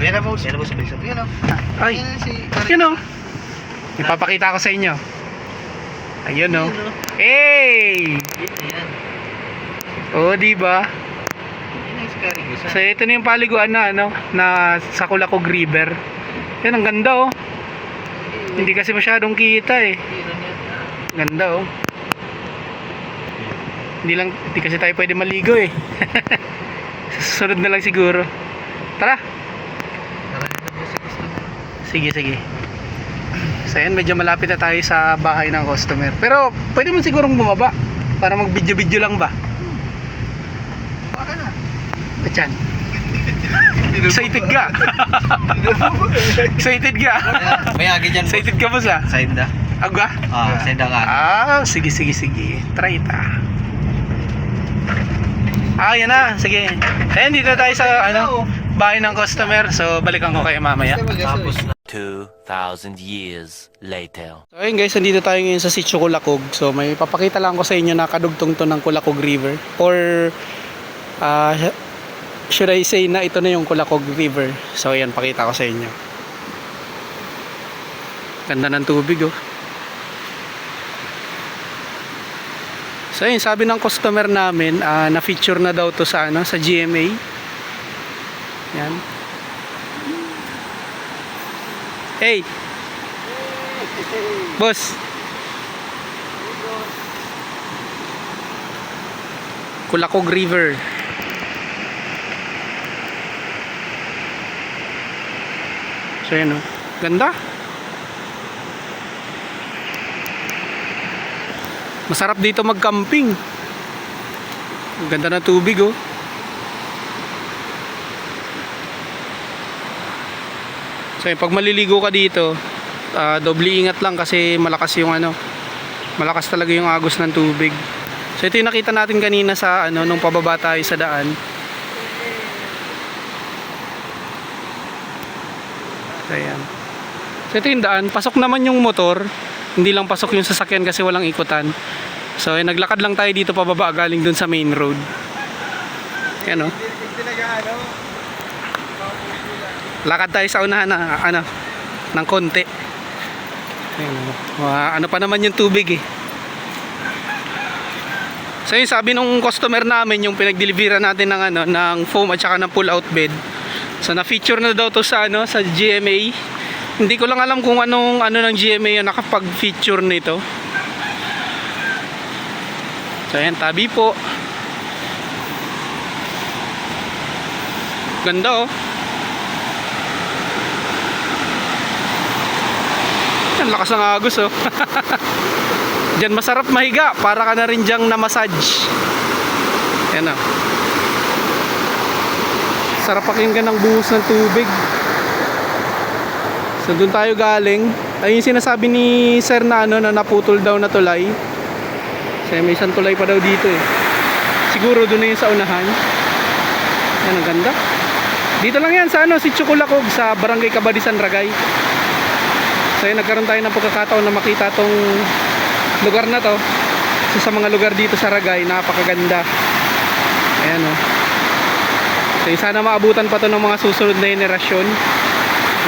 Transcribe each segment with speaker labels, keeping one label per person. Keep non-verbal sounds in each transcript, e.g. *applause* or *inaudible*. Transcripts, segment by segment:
Speaker 1: Yan na boss. Yan na boss. Bilisan mo yun oh.
Speaker 2: Ay, yun o. Ipapakita ko sa inyo. Ayun o.
Speaker 1: Oh.
Speaker 2: Hey! Oo, di ba?
Speaker 1: Yan ang si Kari Gusa.
Speaker 2: So ito na yung paliguan na ano, na sa Kulakog River. Yan ang ganda oh. Hindi kasi masyadong kita eh. Ganda oh. Hindi lang, hindi kasi tayo pwede maligo eh. *laughs* Susunod na lang siguro. Tara.
Speaker 1: Tara na boss. Gusto mo.
Speaker 2: Sige, sige. So yan, medyo malapit na tayo sa bahay ng customer. Pero pwede mo sigurong bumaba para mag-video-video lang ba?
Speaker 1: Baka na.
Speaker 2: Ba't yan? Excited ka? Excited ka?
Speaker 1: May agi dyan.
Speaker 2: Excited ka ba sa?
Speaker 1: Side na.
Speaker 2: Aga?
Speaker 1: Ah, side ang agi.
Speaker 2: Ah, sige, sige, sige. Try ta. Ah, yan na. Sige. Ayan, dito tayo sa ano, bahay ng customer. So, balikan ko kayo mamaya.
Speaker 1: Tapos na.
Speaker 3: 2,000 years later.
Speaker 2: So, ayun guys, nandito tayo ngayon sa Sitio Kulakog. So, may papakita lang ko sa inyo na kadugtong to ng Kulakog River. Or, ah, should I say na ito na yung Kulakog River. So, ayan, pakita ko sa inyo. Ganda ng tubig, oh. So, ayun, sabi ng customer namin, ah, na-feature na daw to sa, ano, sa GMA. Yan. Hey! Boss. Kulakog River. So yan oh. Ganda. Masarap dito mag-camping. Ganda ng tubig oh. So pag maliligo ka dito, ah, doble ingat lang kasi malakas yung ano, malakas talaga yung agos ng tubig. So ito yung nakita natin kanina sa ano nung pababa tayo sa daan. So ayan. So ito yung daan, pasok naman yung motor, hindi lang pasok yung sasakyan kasi walang ikutan. So eh, naglakad lang tayo dito pababa galing dun sa main road. Yan oh. Lakad tayo sa unahan na ano ng konti. Ayun, oh. Ano pa naman yung tubig eh. So yun, sabi nung customer namin yung pinag-delivery natin ng ano ng foam at saka ng pull out bed. So na feature na daw to sa ano sa GMA. Hindi ko lang alam kung anong ano ng GMA yung nakapag-feature nito. So ayan, tabi po. Ganda oh. Ang lakas ng agos oh. *laughs* Diyan masarap mahiga para ka na rin diyang na-massage. Yan oh. Sarap pakinggan ng buhos ng tubig. So doon tayo galing. Ayun yung sinasabi ni Sir na ano na naputol daw na tulay. Kasi may isang tulay pa daw dito eh. Siguro doon na yun sa unahan. Yan ang ganda. Dito lang yan sa ano, si Chukulakog sa Barangay Kabadisan, Ragay. So yun, nagkaroon tayo ng pagkakataon na makita tong lugar na to. So, sa mga lugar dito sa Ragay, napakaganda. Ayan o. So yun, sana maabutan pa to ng mga susunod na henerasyon.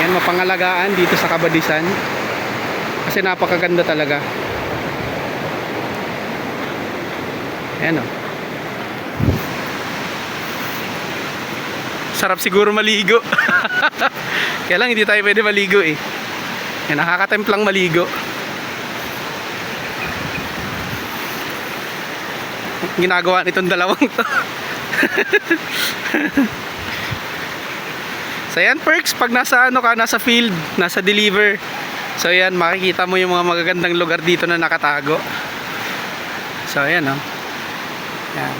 Speaker 2: Yan, mapangalagaan dito sa Kabadisan. Kasi napakaganda talaga. Ayan o. Sarap siguro maligo. *laughs* Kaya lang hindi tayo pwede maligo eh. Yan, nakakatemplang maligo. Ginagawa nitong dalawang to. *laughs* so yan perks pag nasa ano ka, nasa field, nasa deliver. So yan, makikita mo yung mga magagandang lugar dito na nakatago. So yan oh. Yan.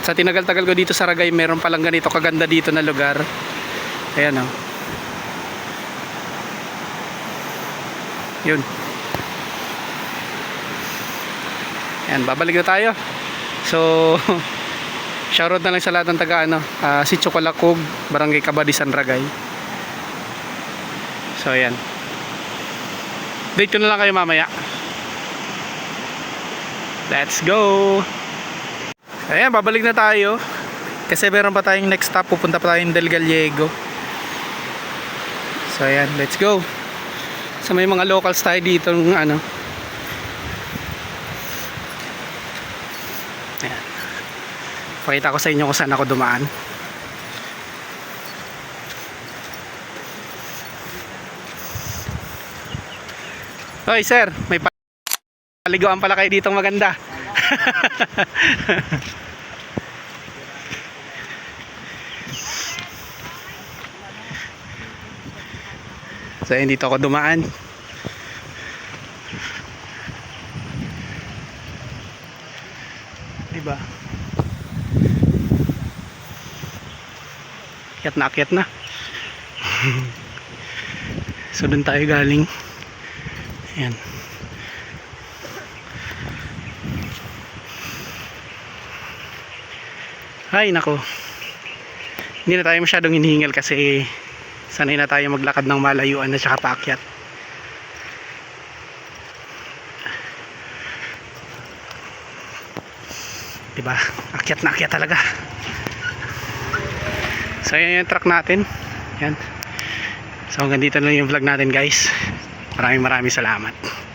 Speaker 2: Sa tinagal-tagal ko dito sa Ragay, meron palang ganito kaganda dito na lugar. Ayan oh. Yun. Yan, babalik na tayo. So, *laughs* shoutout na lang sa lahat ng taga ano, uh, si Chocolacog, Barangay Kabadisan, Ragay. So, ayan. Date ko na lang kayo mamaya. Let's go! Ayan, babalik na tayo. Kasi meron pa tayong next stop, pupunta pa tayong Del Gallego. So ayan, let's go. So may mga locals tayo dito ng ano. Ayan. Pakita ko sa inyo kung saan ako dumaan. Hoy sir, may pa- paliguan pala kayo ditong maganda. *laughs* So ayun, dito ako dumaan. Diba? Akyat na, akyat na. *laughs* so doon tayo galing. Ayan. Ay, nako. Hindi na tayo masyadong hinihingal kasi sanay na tayo maglakad ng malayuan at saka paakyat. Diba? Akyat na akyat talaga. So yan yung truck natin. Yan. So hanggang dito na lang yung vlog natin guys. Maraming maraming salamat.